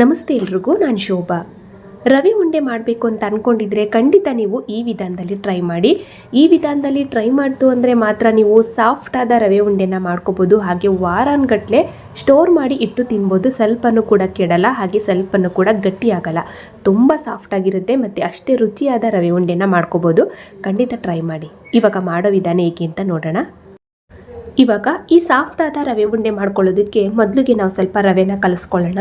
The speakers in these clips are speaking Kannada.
ನಮಸ್ತೆ ಎಲ್ರಿಗೂ, ನಾನು ಶೋಭಾ. ರವೆ ಉಂಡೆ ಮಾಡಬೇಕು ಅಂತ ಅಂದ್ಕೊಂಡಿದ್ರೆ ಖಂಡಿತ ನೀವು ಈ ವಿಧಾನದಲ್ಲಿ ಟ್ರೈ ಮಾಡಿ. ಈ ವಿಧಾನದಲ್ಲಿ ಟ್ರೈ ಮಾಡ್ತು ಅಂದರೆ ಮಾತ್ರ ನೀವು ಸಾಫ್ಟ್ ಆದ ರವೆ ಉಂಡೆನ ಮಾಡ್ಕೋಬೋದು. ಹಾಗೆ ವಾರಾನ್ಗಟ್ಲೆ ಸ್ಟೋರ್ ಮಾಡಿ ಇಟ್ಟು ತಿನ್ಬೋದು. ಸ್ವಲ್ಪನೂ ಕೂಡ ಕೆಡಲ್ಲ, ಹಾಗೆ ಸ್ವಲ್ಪನೂ ಕೂಡ ಗಟ್ಟಿಯಾಗಲ್ಲ. ತುಂಬ ಸಾಫ್ಟ್ ಆಗಿರುತ್ತೆ ಮತ್ತು ಅಷ್ಟೇ ರುಚಿಯಾದ ರವೆ ಉಂಡೆನ ಮಾಡ್ಕೋಬೋದು. ಖಂಡಿತ ಟ್ರೈ ಮಾಡಿ. ಇವಾಗ ಮಾಡೋ ವಿಧಾನ ಹೇಗೆ ಅಂತ ನೋಡೋಣ. ಇವಾಗ ಈ ಸಾಫ್ಟ್ ಆದ ರವೆ ಉಂಡೆ ಮಾಡ್ಕೊಳ್ಳೋದಕ್ಕೆ ಮೊದಲಿಗೆ ನಾವು ಸ್ವಲ್ಪ ರವೆನ ಕಲಿಸ್ಕೊಳ್ಳೋಣ.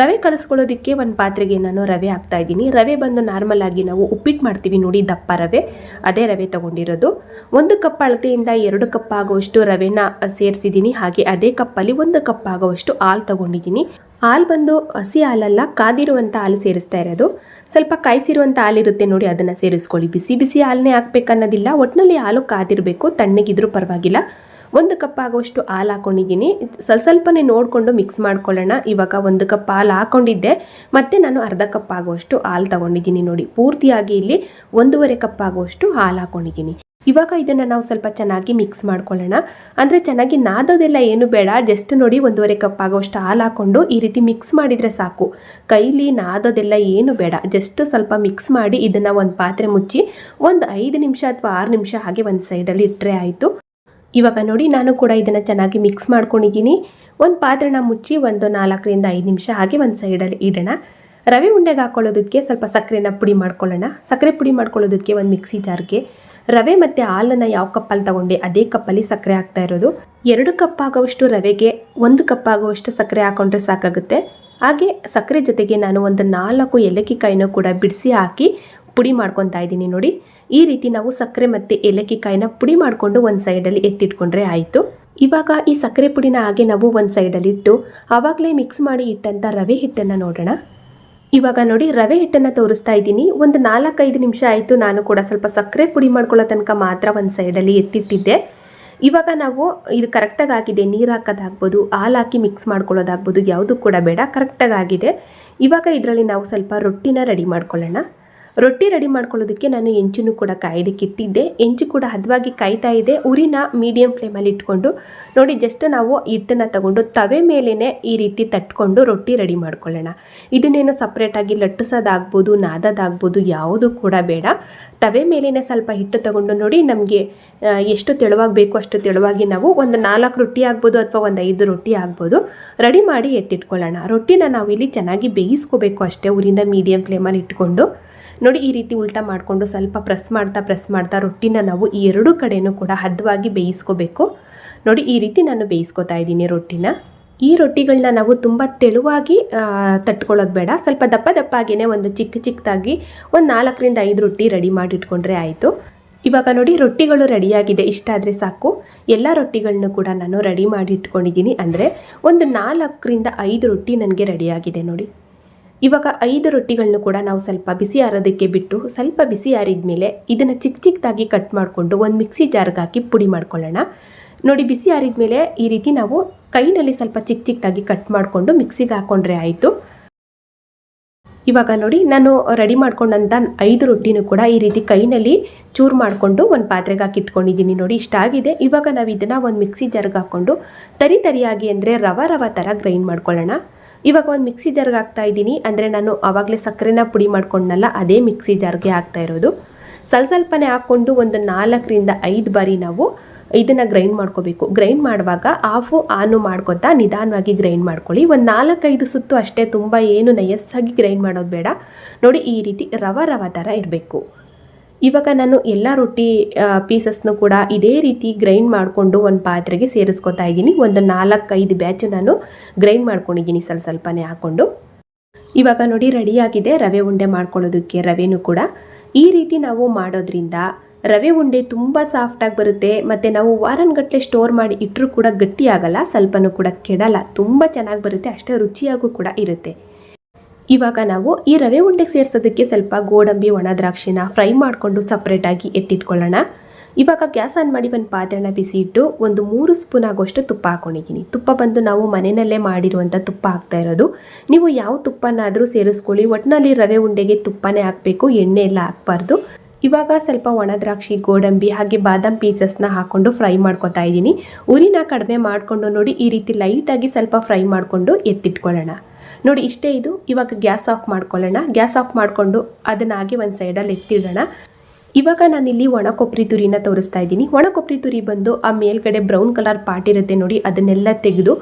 ರವೆ ಕಲಿಸ್ಕೊಳ್ಳೋದಕ್ಕೆ ಒಂದು ಪಾತ್ರೆಗೆ ನಾನು ರವೆ ಹಾಕ್ತಾ ಇದ್ದೀನಿ. ರವೆ ಬಂದು ನಾರ್ಮಲ್ ಆಗಿ ನಾವು ಉಪ್ಪಿಟ್ಟು ಮಾಡ್ತೀವಿ ನೋಡಿ ದಪ್ಪ ರವೆ. ಅದೇ ರವೆ ತಗೊಂಡಿರೋದು. ಒಂದು ಕಪ್ ಅಳತೆಯಿಂದ ಎರಡು ಕಪ್ ಆಗುವಷ್ಟು ರವೆನ ಸೇರಿಸಿದ್ದೀನಿ. ಹಾಗೆ ಅದೇ ಕಪ್ಪಲ್ಲಿ ಒಂದು ಕಪ್ ಆಗುವಷ್ಟು ಹಾಲು ತಗೊಂಡಿದ್ದೀನಿ. ಹಾಲು ಬಂದು ಹಸಿ ಹಾಲಲ್ಲ ಕಾದಿರುವಂಥ ಹಾಲು ಸೇರಿಸ್ತಾ ಇರೋದು. ಸ್ವಲ್ಪ ಕಾಯಿಸಿರುವಂಥ ಹಾಲಿರುತ್ತೆ ನೋಡಿ, ಅದನ್ನು ಸೇರಿಸ್ಕೊಳ್ಳಿ. ಬಿಸಿ ಬಿಸಿ ಹಾಲನ್ನೇ ಹಾಕ್ಬೇಕನ್ನೋದಿಲ್ಲ. ಒಟ್ಟಿನಲ್ಲಿ ಹಾಲು ಕಾದಿರಬೇಕು, ತಣ್ಣಗಿದ್ರೂ ಪರವಾಗಿಲ್ಲ. ಒಂದು ಕಪ್ ಆಗುವಷ್ಟು ಹಾಲು ಹಾಕೊಂಡಿದ್ದೀನಿ. ಸ್ವಲ್ಪ ಸ್ವಲ್ಪನೇ ನೋಡಿಕೊಂಡು ಮಿಕ್ಸ್ ಮಾಡ್ಕೊಳ್ಳೋಣ. ಇವಾಗ ಒಂದು ಕಪ್ ಹಾಲು ಹಾಕೊಂಡಿದ್ದೆ. ಮತ್ತೆ ನಾನು ಅರ್ಧ ಕಪ್ ಆಗುವಷ್ಟು ಹಾಲು ತಗೊಂಡಿದ್ದೀನಿ ನೋಡಿ. ಪೂರ್ತಿಯಾಗಿ ಇಲ್ಲಿ ಒಂದೂವರೆ ಕಪ್ ಆಗುವಷ್ಟು ಹಾಲು ಹಾಕೊಂಡಿದ್ದೀನಿ. ಇವಾಗ ಇದನ್ನು ನಾವು ಸ್ವಲ್ಪ ಚೆನ್ನಾಗಿ ಮಿಕ್ಸ್ ಮಾಡ್ಕೊಳ್ಳೋಣ. ಅಂದರೆ ಚೆನ್ನಾಗಿ ನಾದೋದೆಲ್ಲ ಏನು ಬೇಡ. ಜಸ್ಟ್ ನೋಡಿ ಒಂದೂವರೆ ಕಪ್ ಆಗುವಷ್ಟು ಹಾಲು ಹಾಕ್ಕೊಂಡು ಈ ರೀತಿ ಮಿಕ್ಸ್ ಮಾಡಿದರೆ ಸಾಕು. ಕೈಲಿ ನಾದೋದೆಲ್ಲ ಏನು ಬೇಡ. ಜಸ್ಟ್ ಸ್ವಲ್ಪ ಮಿಕ್ಸ್ ಮಾಡಿ ಇದನ್ನು ಒಂದು ಪಾತ್ರೆ ಮುಚ್ಚಿ ಒಂದು ಐದು ನಿಮಿಷ ಅಥವಾ ಆರು ನಿಮಿಷ ಹಾಗೆ ಒಂದು ಸೈಡಲ್ಲಿ ಇಟ್ಟರೆ ಆಯಿತು. ಇವಾಗ ನೋಡಿ ನಾನು ಕೂಡ ಇದನ್ನು ಚೆನ್ನಾಗಿ ಮಿಕ್ಸ್ ಮಾಡ್ಕೊಂಡಿದ್ದೀನಿ. ಒಂದು ಪಾತ್ರೆನ ಮುಚ್ಚಿ ಒಂದು ನಾಲ್ಕರಿಂದ ಐದು ನಿಮಿಷ ಹಾಗೆ ಒಂದು ಸೈಡಲ್ಲಿ ಇಡೋಣ. ರವೆ ಉಂಡೆಗೆ ಹಾಕೊಳ್ಳೋದಕ್ಕೆ ಸ್ವಲ್ಪ ಸಕ್ಕರೆನ ಪುಡಿ ಮಾಡ್ಕೊಳ್ಳೋಣ. ಸಕ್ಕರೆ ಪುಡಿ ಮಾಡ್ಕೊಳ್ಳೋದಕ್ಕೆ ಒಂದು ಮಿಕ್ಸಿ ಜಾರ್ಗೆ ರವೆ ಮತ್ತು ಹಾಲನ್ನು ಯಾವ ಕಪ್ಪಲ್ಲಿ ತಗೊಂಡೆ ಅದೇ ಕಪ್ಪಲ್ಲಿ ಸಕ್ಕರೆ ಹಾಕ್ತಾ ಇರೋದು. ಎರಡು ಕಪ್ ಆಗುವಷ್ಟು ರವೆಗೆ ಒಂದು ಕಪ್ ಆಗುವಷ್ಟು ಸಕ್ಕರೆ ಹಾಕೊಂಡ್ರೆ ಸಾಕಾಗುತ್ತೆ. ಹಾಗೆ ಸಕ್ಕರೆ ಜೊತೆಗೆ ನಾನು ಒಂದು ನಾಲ್ಕು ಏಲಕ್ಕಿ ಕಾಯಿನೂ ಕೂಡ ಬಿಡಿಸಿ ಹಾಕಿ ಪುಡಿ ಮಾಡ್ಕೊತಾ ಇದ್ದೀನಿ ನೋಡಿ. ಈ ರೀತಿ ನಾವು ಸಕ್ಕರೆ ಮತ್ತು ಏಲಕ್ಕಿ ಕಾಯಿನ ಪುಡಿ ಮಾಡಿಕೊಂಡು ಒಂದು ಸೈಡಲ್ಲಿ ಎತ್ತಿಟ್ಕೊಂಡ್ರೆ ಆಯಿತು. ಇವಾಗ ಈ ಸಕ್ಕರೆ ಪುಡಿನ ಹಾಗೆ ನಾವು ಒಂದು ಸೈಡಲ್ಲಿ ಇಟ್ಟು ಆವಾಗಲೇ ಮಿಕ್ಸ್ ಮಾಡಿ ಇಟ್ಟಂಥ ರವೆ ಹಿಟ್ಟನ್ನು ನೋಡೋಣ. ಇವಾಗ ನೋಡಿ ರವೆ ಹಿಟ್ಟನ್ನು ತೋರಿಸ್ತಾ ಇದ್ದೀನಿ. ಒಂದು ನಾಲ್ಕೈದು ನಿಮಿಷ ಆಯಿತು ನಾನು ಕೂಡ ಸ್ವಲ್ಪ ಸಕ್ಕರೆ ಪುಡಿ ಮಾಡ್ಕೊಳ್ಳೋ ತನಕ ಮಾತ್ರ ಒಂದು ಸೈಡಲ್ಲಿ ಎತ್ತಿಟ್ಟಿದ್ದೆ. ಇವಾಗ ನಾವು ಇದು ಕರೆಕ್ಟಾಗಿ ಆಗಿದೆ. ನೀರು ಹಾಕೋದಾಗ್ಬೋದು, ಹಾಲು ಹಾಕಿ ಮಿಕ್ಸ್ ಮಾಡ್ಕೊಳ್ಳೋದಾಗ್ಬೋದು, ಯಾವುದು ಕೂಡ ಬೇಡ ಕರೆಕ್ಟಾಗಿ ಆಗಿದೆ. ಇವಾಗ ಇದರಲ್ಲಿ ನಾವು ಸ್ವಲ್ಪ ರೊಟ್ಟಿನ ರೆಡಿ ಮಾಡ್ಕೊಳ್ಳೋಣ. ರೊಟ್ಟಿ ರೆಡಿ ಮಾಡ್ಕೊಳ್ಳೋದಕ್ಕೆ ನಾನು ಹೆಂಚನ್ನು ಕೂಡ ಕಾಯೋದಕ್ಕೆ ಇಟ್ಟಿದ್ದೆ. ಹೆಂಚು ಕೂಡ ಹದವಾಗಿ ಕಾಯ್ತಾ ಇದೆ. ಉರಿನ ಮೀಡಿಯಂ ಫ್ಲೇಮಲ್ಲಿ ಇಟ್ಕೊಂಡು ನೋಡಿ ಜಸ್ಟ್ ನಾವು ಹಿಟ್ಟನ್ನು ತಗೊಂಡು ತವೆ ಮೇಲೇ ಈ ರೀತಿ ತಟ್ಕೊಂಡು ರೊಟ್ಟಿ ರೆಡಿ ಮಾಡ್ಕೊಳ್ಳೋಣ. ಇದನ್ನೇನು ಸಪ್ರೇಟಾಗಿ ಲಟ್ಟಿಸೋದಾಗ್ಬೋದು, ನಾದೋದಾಗ್ಬೋದು ಯಾವುದು ಕೂಡ ಬೇಡ. ತವೆ ಮೇಲೇ ಸ್ವಲ್ಪ ಹಿಟ್ಟು ತಗೊಂಡು ನೋಡಿ, ನಮಗೆ ಎಷ್ಟು ತೆಳುವಾಗಿ ಬೇಕು ಅಷ್ಟು ತೆಳುವಾಗಿ ನಾವು ಒಂದು ನಾಲ್ಕು ರೊಟ್ಟಿ ಆಗ್ಬೋದು ಅಥವಾ ಒಂದು ಐದು ರೊಟ್ಟಿ ಆಗ್ಬೋದು ರೆಡಿ ಮಾಡಿ ಎತ್ತಿಟ್ಕೊಳ್ಳೋಣ. ರೊಟ್ಟಿನ ನಾವು ಇಲ್ಲಿ ಚೆನ್ನಾಗಿ ಬೇಯಿಸ್ಕೋಬೇಕು ಅಷ್ಟೇ ಉರಿನ ಮೀಡಿಯಂ ಫ್ಲೇಮಲ್ಲಿ ಇಟ್ಕೊಂಡು. ನೋಡಿ ಈ ರೀತಿ ಉಲ್ಟಾ ಮಾಡಿಕೊಂಡು ಸ್ವಲ್ಪ ಪ್ರೆಸ್ ಮಾಡ್ತಾ ಪ್ರೆಸ್ ಮಾಡ್ತಾ ರೊಟ್ಟಿನ ನಾವು ಈ ಎರಡು ಕಡೆನೂ ಕೂಡ ಹದವಾಗಿ ಬೇಯಿಸ್ಕೋಬೇಕು. ನೋಡಿ ಈ ರೀತಿ ನಾನು ಬೇಯಿಸ್ಕೊತಾ ಇದ್ದೀನಿ ರೊಟ್ಟಿನ. ಈ ರೊಟ್ಟಿಗಳನ್ನ ನಾವು ತುಂಬ ತೆಳುವಾಗಿ ತಟ್ಕೊಳ್ಳೋದು ಬೇಡ. ಸ್ವಲ್ಪ ದಪ್ಪ ದಪ್ಪಾಗಿಯೇ ಒಂದು ಚಿಕ್ಕ ಚಿಕ್ಕದಾಗಿ ಒಂದು ನಾಲ್ಕರಿಂದ ಐದು ರೊಟ್ಟಿ ರೆಡಿ ಮಾಡಿಟ್ಕೊಂಡ್ರೆ ಆಯಿತು. ಇವಾಗ ನೋಡಿ ರೊಟ್ಟಿಗಳು ರೆಡಿಯಾಗಿದೆ. ಇಷ್ಟ ಆದರೆ ಸಾಕು. ಎಲ್ಲ ರೊಟ್ಟಿಗಳನ್ನೂ ಕೂಡ ನಾನು ರೆಡಿ ಮಾಡಿ ಇಟ್ಕೊಂಡಿದ್ದೀನಿ ಅಂದರೆ ಒಂದು ನಾಲ್ಕರಿಂದ ಐದು ರೊಟ್ಟಿ ನನಗೆ ರೆಡಿಯಾಗಿದೆ ನೋಡಿ. ಇವಾಗ ಐದು ರೊಟ್ಟಿಗಳನ್ನು ಕೂಡ ನಾವು ಸ್ವಲ್ಪ ಬಿಸಿ ಆರೋದಕ್ಕೆ ಬಿಟ್ಟು ಸ್ವಲ್ಪ ಬಿಸಿ ಆರಿದ ಮೇಲೆ ಇದನ್ನು ಚಿಕ್ಕ ಚಿಕ್ಕದಾಗಿ ಕಟ್ ಮಾಡಿಕೊಂಡು ಒಂದು ಮಿಕ್ಸಿ ಜಾರ್ಗೆ ಹಾಕಿ ಪುಡಿ ಮಾಡ್ಕೊಳ್ಳೋಣ. ನೋಡಿ, ಬಿಸಿ ಆರಿದ ಮೇಲೆ ಈ ರೀತಿ ನಾವು ಕೈನಲ್ಲಿ ಸ್ವಲ್ಪ ಚಿಕ್ಕ ಚಿಕ್ಕದಾಗಿ ಕಟ್ ಮಾಡಿಕೊಂಡು ಮಿಕ್ಸಿಗೆ ಹಾಕ್ಕೊಂಡ್ರೆ ಆಯಿತು. ಇವಾಗ ನೋಡಿ, ನಾನು ರೆಡಿ ಮಾಡ್ಕೊಂಡಂಥ ಐದು ರೊಟ್ಟಿನೂ ಕೂಡ ಈ ರೀತಿ ಕೈನಲ್ಲಿ ಚೂರು ಮಾಡಿಕೊಂಡು ಒಂದು ಪಾತ್ರೆಗೆ ಹಾಕಿ ಇಟ್ಕೊಂಡಿದ್ದೀನಿ. ನೋಡಿ, ಇಷ್ಟ ಆಗಿದೆ. ಇವಾಗ ನಾವು ಇದನ್ನು ಒಂದು ಮಿಕ್ಸಿ ಜಾರ್ಗೆ ಹಾಕ್ಕೊಂಡು ತರಿ ತರಿಯಾಗಿ ಅಂದರೆ ರವ ರವ ಥರ ಗ್ರೈಂಡ್ ಮಾಡ್ಕೊಳ್ಳೋಣ. ಇವಾಗ ಒಂದು ಮಿಕ್ಸಿ ಜಾರ್ಗೆ ಹಾಕ್ತಾ ಇದ್ದೀನಿ. ಅಂದರೆ ನಾನು ಆವಾಗಲೇ ಸಕ್ಕರೆನ ಪುಡಿ ಮಾಡ್ಕೊಂಡನಲ್ಲ, ಅದೇ ಮಿಕ್ಸಿ ಜಾರ್ಗೆ ಹಾಕ್ತಾ ಇರೋದು. ಸ್ವಲ್ಪ ಸ್ವಲ್ಪನೇ ಹಾಕ್ಕೊಂಡು ಒಂದು ನಾಲ್ಕರಿಂದ ಐದು ಬಾರಿ ನಾವು ಇದನ್ನು ಗ್ರೈಂಡ್ ಮಾಡ್ಕೋಬೇಕು. ಗ್ರೈಂಡ್ ಮಾಡುವಾಗ ಆಫು ಆನು ಮಾಡ್ಕೊತಾ ನಿಧಾನವಾಗಿ ಗ್ರೈಂಡ್ ಮಾಡ್ಕೊಳ್ಳಿ. ಒಂದು ನಾಲ್ಕೈದು ಸುತ್ತು ಅಷ್ಟೇ ತುಂಬ ಏನು ನಯಸ್ಸಾಗಿ ಗ್ರೈಂಡ್ ಮಾಡೋದು ಬೇಡ. ನೋಡಿ ಈ ರೀತಿ ರವ ರವ ಥರ ಇರಬೇಕು. ಇವಾಗ ನಾನು ಎಲ್ಲ ರೊಟ್ಟಿ ಪೀಸಸ್ನು ಕೂಡ ಇದೇ ರೀತಿ ಗ್ರೈಂಡ್ ಮಾಡಿಕೊಂಡು ಒಂದು ಪಾತ್ರೆಗೆ ಸೇರಿಸ್ಕೊತಾ ಇದ್ದೀನಿ. ಒಂದು ನಾಲ್ಕೈದು ಬ್ಯಾಚ್ ನಾನು ಗ್ರೈಂಡ್ ಮಾಡ್ಕೊಂಡಿದ್ದೀನಿ ಸ್ವಲ್ಪ ಸ್ವಲ್ಪನೇ ಹಾಕ್ಕೊಂಡು ಇವಾಗ ನೋಡಿ ರೆಡಿಯಾಗಿದೆ ರವೆ ಉಂಡೆ ಮಾಡ್ಕೊಳ್ಳೋದಕ್ಕೆ ರವೆನೂ ಕೂಡ. ಈ ರೀತಿ ನಾವು ಮಾಡೋದ್ರಿಂದ ರವೆ ಉಂಡೆ ತುಂಬ ಸಾಫ್ಟಾಗಿ ಬರುತ್ತೆ. ಮತ್ತು ನಾವು ವಾರನ್ಗಟ್ಟಲೆ ಸ್ಟೋರ್ ಮಾಡಿ ಇಟ್ಟರೂ ಕೂಡ ಗಟ್ಟಿ ಆಗಲ್ಲ ಸ್ವಲ್ಪನೂ ಕೂಡ ಕೆಡಲ್ಲ. ತುಂಬ ಚೆನ್ನಾಗಿ ಬರುತ್ತೆ. ಅಷ್ಟೇ ರುಚಿಯಾಗೂ ಕೂಡ ಇರುತ್ತೆ. ಇವಾಗ ನಾವು ಈ ರವೆ ಉಂಡೆಗೆ ಸೇರಿಸೋದಕ್ಕೆ ಸ್ವಲ್ಪ ಗೋಡಂಬಿ, ಒಣ ದ್ರಾಕ್ಷಿನ ಫ್ರೈ ಮಾಡಿಕೊಂಡು ಸಪ್ರೇಟಾಗಿ ಎತ್ತಿಟ್ಕೊಳ್ಳೋಣ. ಇವಾಗ ಗ್ಯಾಸ್ ಆನ್ ಮಾಡಿ ಒಂದು ಪಾತ್ರೆನ ಬಿಸಿ ಇಟ್ಟು ಒಂದು ಮೂರು ಸ್ಪೂನ್ ಆಗೋಷ್ಟು ತುಪ್ಪ ಹಾಕೊಂಡಿದ್ದೀನಿ. ತುಪ್ಪ ಬಂದು ನಾವು ಮನೆಯಲ್ಲೇ ಮಾಡಿರುವಂಥ ತುಪ್ಪ ಹಾಕ್ತಾ ಇರೋದು. ನೀವು ಯಾವ ತುಪ್ಪನಾದರೂ ಸೇರಿಸ್ಕೊಳ್ಳಿ. ಒಟ್ಟಿನಲ್ಲಿ ರವೆ ಉಂಡೆಗೆ ತುಪ್ಪನೇ ಹಾಕಬೇಕು, ಎಣ್ಣೆ ಎಲ್ಲ ಹಾಕ್ಬಾರ್ದು. ಇವಾಗ ಸ್ವಲ್ಪ ಒಣ ದ್ರಾಕ್ಷಿ, ಗೋಡಂಬಿ ಹಾಗೆ ಬಾದಾಮ್ ಪೀಸಸ್ನ ಹಾಕೊಂಡು ಫ್ರೈ ಮಾಡ್ಕೊತಾ ಇದ್ದೀನಿ. ಉರಿನ ಕಡಿಮೆ ಮಾಡಿಕೊಂಡು ನೋಡಿ ಈ ರೀತಿ ಲೈಟಾಗಿ ಸ್ವಲ್ಪ ಫ್ರೈ ಮಾಡಿಕೊಂಡು ಎತ್ತಿಟ್ಕೊಳ್ಳೋಣ. ನೋಡಿ ಇಷ್ಟೇ ಇದು. ಇವಾಗ ಗ್ಯಾಸ್ ಆಫ್ ಮಾಡ್ಕೊಳ್ಳೋಣ. ಗ್ಯಾಸ್ ಆಫ್ ಮಾಡಿಕೊಂಡು ಅದನ್ನ ಹಾಗೆ ಒಂದು ಸೈಡಲ್ಲಿ ಎತ್ತಿಡೋಣ. ಇವಾಗ ನಾನಿಲ್ಲಿ ಒಣ ಕೊಬ್ಬರಿ ತುರಿನ ತೋರಿಸ್ತಾ ಇದ್ದೀನಿ. ಒಣ ಕೊಬ್ಬರಿ ತುರಿ ಬಂದು ಆ ಮೇಲ್ಗಡೆ ಬ್ರೌನ್ ಕಲರ್ ಪಾರ್ಟ್ ಇರುತ್ತೆ ನೋಡಿ, ಅದನ್ನೆಲ್ಲ ತೆಗೆದು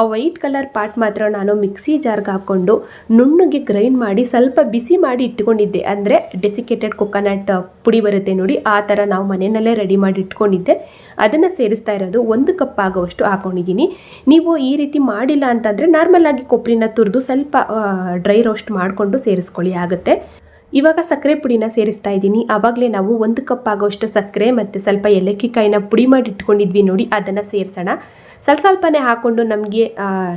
ಆ ವೈಟ್ ಕಲರ್ ಪಾರ್ಟ್ ಮಾತ್ರ ನಾನು ಮಿಕ್ಸಿ ಜಾರ್ಗೆ ಹಾಕ್ಕೊಂಡು ನುಣ್ಣಗೆ ಗ್ರೈಂಡ್ ಮಾಡಿ ಸ್ವಲ್ಪ ಬಿಸಿ ಮಾಡಿ ಇಟ್ಕೊಂಡಿದ್ದೆ. ಅಂದರೆ ಡೆಸಿಕೇಟೆಡ್ ಕೊಕೊನಟ್ ಪುಡಿ ಬರುತ್ತೆ ನೋಡಿ, ಆ ಥರ ನಾವು ಮನೆಯಲ್ಲೇ ರೆಡಿ ಮಾಡಿ ಇಟ್ಕೊಂಡಿದ್ದೆ. ಅದನ್ನು ಸೇರಿಸ್ತಾ ಇರೋದು ಒಂದು ಕಪ್ ಆಗುವಷ್ಟು ಹಾಕೊಂಡಿದ್ದೀನಿ. ನೀವು ಈ ರೀತಿ ಮಾಡಿಲ್ಲ ಅಂತಂದರೆ ನಾರ್ಮಲ್ ಆಗಿ ಕೊಬ್ಬರಿನ ತುರಿದು ಸ್ವಲ್ಪ ಡ್ರೈ ರೋಸ್ಟ್ ಮಾಡಿಕೊಂಡು ಸೇರಿಸ್ಕೊಳ್ಳಿ, ಆಗುತ್ತೆ. ಇವಾಗ ಸಕ್ಕರೆ ಪುಡಿನ ಸೇರಿಸ್ತಾ ಇದ್ದೀನಿ. ಆವಾಗಲೇ ನಾವು ಒಂದು ಕಪ್ ಆಗೋಷ್ಟು ಸಕ್ಕರೆ ಮತ್ತು ಸ್ವಲ್ಪ ಏಲಕ್ಕಿ ಕಾಯಿನ ಪುಡಿ ಮಾಡಿ ಇಟ್ಕೊಂಡಿದ್ವಿ ನೋಡಿ, ಅದನ್ನು ಸೇರಿಸೋಣ. ಸ್ವಲ್ಪ ಸ್ವಲ್ಪನೇ ಹಾಕ್ಕೊಂಡು ನಮಗೆ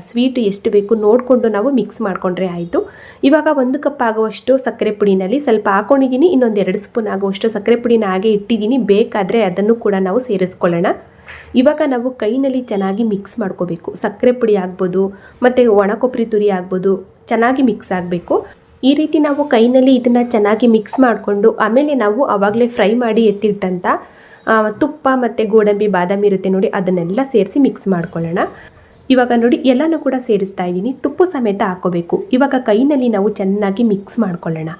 ಸ್ವೀಟ್ ಎಷ್ಟು ಬೇಕು ನೋಡಿಕೊಂಡು ನಾವು ಮಿಕ್ಸ್ ಮಾಡಿಕೊಂಡ್ರೆ ಆಯಿತು. ಇವಾಗ ಒಂದು ಕಪ್ ಆಗುವಷ್ಟು ಸಕ್ಕರೆ ಪುಡಿನಲ್ಲಿ ಸ್ವಲ್ಪ ಹಾಕೊಂಡಿದ್ದೀನಿ, ಇನ್ನೊಂದು ಎರಡು ಸ್ಪೂನ್ ಆಗುವಷ್ಟು ಸಕ್ಕರೆ ಪುಡಿನ ಹಾಗೆ ಇಟ್ಟಿದ್ದೀನಿ. ಬೇಕಾದರೆ ಅದನ್ನು ಕೂಡ ನಾವು ಸೇರಿಸ್ಕೊಳ್ಳೋಣ. ಇವಾಗ ನಾವು ಕೈನಲ್ಲಿ ಚೆನ್ನಾಗಿ ಮಿಕ್ಸ್ ಮಾಡ್ಕೋಬೇಕು. ಸಕ್ಕರೆ ಪುಡಿ ಆಗ್ಬೋದು, ಮತ್ತು ಒಣ ಕೊಬ್ಬರಿ ತುರಿ ಆಗ್ಬೋದು, ಚೆನ್ನಾಗಿ ಮಿಕ್ಸ್ ಆಗಬೇಕು. ಈ ರೀತಿ ನಾವು ಕೈನಲ್ಲಿ ಇದನ್ನು ಚೆನ್ನಾಗಿ ಮಿಕ್ಸ್ ಮಾಡಿಕೊಂಡು, ಆಮೇಲೆ ನಾವು ಆವಾಗಲೇ ಫ್ರೈ ಮಾಡಿ ಎತ್ತಿಟ್ಟಂಥ ತುಪ್ಪ ಮತ್ತು ಗೋಡಂಬಿ, ಬಾದಾಮಿ ಇರುತ್ತೆ ನೋಡಿ, ಅದನ್ನೆಲ್ಲ ಸೇರಿಸಿ ಮಿಕ್ಸ್ ಮಾಡ್ಕೊಳ್ಳೋಣ. ಇವಾಗ ನೋಡಿ, ಎಲ್ಲನೂ ಕೂಡ ಸೇರಿಸ್ತಾ ಇದ್ದೀನಿ. ತುಪ್ಪ ಸಮೇತ ಹಾಕೋಬೇಕು. ಇವಾಗ ಕೈನಲ್ಲಿ ನಾವು ಚೆನ್ನಾಗಿ ಮಿಕ್ಸ್ ಮಾಡ್ಕೊಳ್ಳೋಣ.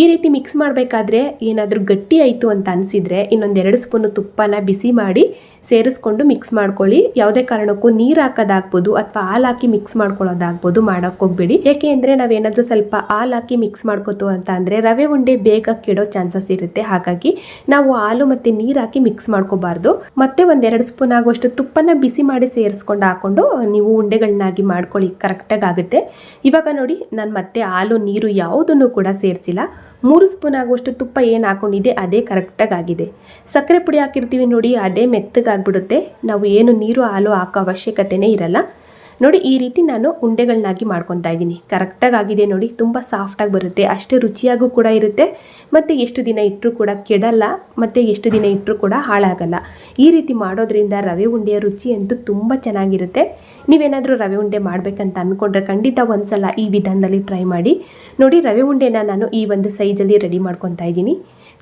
ಈ ರೀತಿ ಮಿಕ್ಸ್ ಮಾಡಬೇಕಾದ್ರೆ ಏನಾದರೂ ಗಟ್ಟಿ ಆಯಿತು ಅಂತ ಅನಿಸಿದರೆ ಇನ್ನೊಂದು ಎರಡು ಸ್ಪೂನು ತುಪ್ಪನ ಬಿಸಿ ಮಾಡಿ ಸೇರಿಸ್ಕೊಂಡು ಮಿಕ್ಸ್ ಮಾಡ್ಕೊಳ್ಳಿ. ಯಾವುದೇ ಕಾರಣಕ್ಕೂ ನೀರು ಹಾಕೋದಾಗ್ಬೋದು ಅಥವಾ ಹಾಲು ಹಾಕಿ ಮಿಕ್ಸ್ ಮಾಡ್ಕೊಳ್ಳೋದಾಗ್ಬೋದು ಮಾಡೋಕ್ಕೆ ಹೋಗ್ಬೇಡಿ. ಯಾಕೆ ಅಂದರೆ ನಾವೇನಾದರೂ ಸ್ವಲ್ಪ ಹಾಲು ಹಾಕಿ ಮಿಕ್ಸ್ ಮಾಡ್ಕೋತು ಅಂತ ಅಂದರೆ ರವೆ ಉಂಡೆ ಬೇಗ ಕೆಡೋ ಚಾನ್ಸಸ್ ಇರುತ್ತೆ. ಹಾಗಾಗಿ ನಾವು ಹಾಲು ಮತ್ತು ನೀರು ಹಾಕಿ ಮಿಕ್ಸ್ ಮಾಡ್ಕೋಬಾರ್ದು. ಮತ್ತೆ ಒಂದೆರಡು ಸ್ಪೂನ್ ಆಗುವಷ್ಟು ತುಪ್ಪನ ಬಿಸಿ ಮಾಡಿ ಸೇರಿಸ್ಕೊಂಡು ಹಾಕೊಂಡು ನೀವು ಉಂಡೆಗಳನ್ನಾಗಿ ಮಾಡ್ಕೊಳ್ಳಿ. ಕರೆಕ್ಟಾಗಿ ಆಗುತ್ತೆ. ಇವಾಗ ನೋಡಿ, ನಾನು ಮತ್ತೆ ಹಾಲು, ನೀರು ಯಾವುದನ್ನು ಕೂಡ ಸೇರಿಸಿಲ್ಲ. ಮೂರು ಸ್ಪೂನ್ ಆಗುವಷ್ಟು ತುಪ್ಪ ಏನು ಹಾಕೊಂಡಿದೆ ಅದೇ ಕರೆಕ್ಟಾಗಿ ಆಗಿದೆ. ಸಕ್ಕರೆ ಪುಡಿ ಹಾಕಿರ್ತೀವಿ ನೋಡಿ, ಅದೇ ಮೆತ್ತಗಾಗ್ಬಿಡುತ್ತೆ ನಾವು ಏನು ನೀರು, ಹಾಲು ಹಾಕೋ ಅವಶ್ಯಕತೆನೇ ಇರಲ್ಲ. ನೋಡಿ, ಈ ರೀತಿ ನಾನು ಉಂಡೆಗಳನ್ನಾಗಿ ಮಾಡ್ಕೊತಾ ಇದ್ದೀನಿ. ಕರೆಕ್ಟಾಗಿ ಆಗಿದೆ ನೋಡಿ, ತುಂಬ ಸಾಫ್ಟಾಗಿ ಬರುತ್ತೆ. ಅಷ್ಟೇ ರುಚಿಯಾಗೂ ಕೂಡ ಇರುತ್ತೆ. ಮತ್ತು ಎಷ್ಟು ದಿನ ಇಟ್ಟರೂ ಕೂಡ ಕೆಡಲ್ಲ, ಮತ್ತು ಎಷ್ಟು ದಿನ ಇಟ್ಟರೂ ಕೂಡ ಹಾಳಾಗಲ್ಲ. ಈ ರೀತಿ ಮಾಡೋದ್ರಿಂದ ರವೆ ಉಂಡೆಯ ರುಚಿ ಅಂತೂ ತುಂಬ ಚೆನ್ನಾಗಿರುತ್ತೆ. ನೀವೇನಾದರೂ ರವೆ ಉಂಡೆ ಮಾಡಬೇಕಂತ ಅಂದ್ಕೊಂಡ್ರೆ ಖಂಡಿತ ಒಂದ್ಸಲ ಈ ವಿಧಾನದಲ್ಲಿ ಟ್ರೈ ಮಾಡಿ. ನೋಡಿ, ರವೆ ಉಂಡೆನ ನಾನು ಈ ಒಂದು ಸೈಜಲ್ಲಿ ರೆಡಿ ಮಾಡ್ಕೊತಾ ಇದ್ದೀನಿ.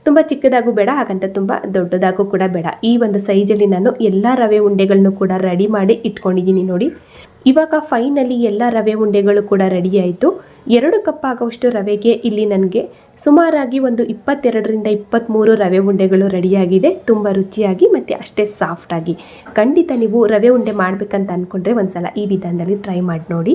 ತುಂಬ ಚಿಕ್ಕದಾಗೂ ಬೇಡ, ಹಾಗಂತ ತುಂಬ ದೊಡ್ಡದಾಗೂ ಕೂಡ ಬೇಡ. ಈ ಒಂದು ಸೈಜಲ್ಲಿ ನಾನು ಎಲ್ಲ ರವೆ ಉಂಡೆಗಳನ್ನು ಕೂಡ ರೆಡಿ ಮಾಡಿ ಇಟ್ಕೊಂಡಿದ್ದೀನಿ ನೋಡಿ. ಇವಾಗ ಫೈನಲಿ ಎಲ್ಲ ರವೆ ಉಂಡೆಗಳು ಕೂಡ ರೆಡಿ ಆಯಿತು. ಎರಡು ಕಪ್ ಆಗೋಷ್ಟು ರವೆಗೆ ಇಲ್ಲಿ ನನಗೆ ಸುಮಾರಾಗಿ ಒಂದು ಇಪ್ಪತ್ತೆರಡರಿಂದ ಇಪ್ಪತ್ತ್ಮೂರು ರವೆ ಉಂಡೆಗಳು ರೆಡಿಯಾಗಿದೆ ತುಂಬ ರುಚಿಯಾಗಿ ಮತ್ತು ಅಷ್ಟೇ ಸಾಫ್ಟಾಗಿ ಖಂಡಿತ ನೀವು ರವೆ ಉಂಡೆ ಮಾಡಬೇಕಂತ ಅಂದ್ಕೊಂಡ್ರೆ ಒಂದು ಸಲ ಈ ವಿಧಾನದಲ್ಲಿ ಟ್ರೈ ಮಾಡಿ ನೋಡಿ.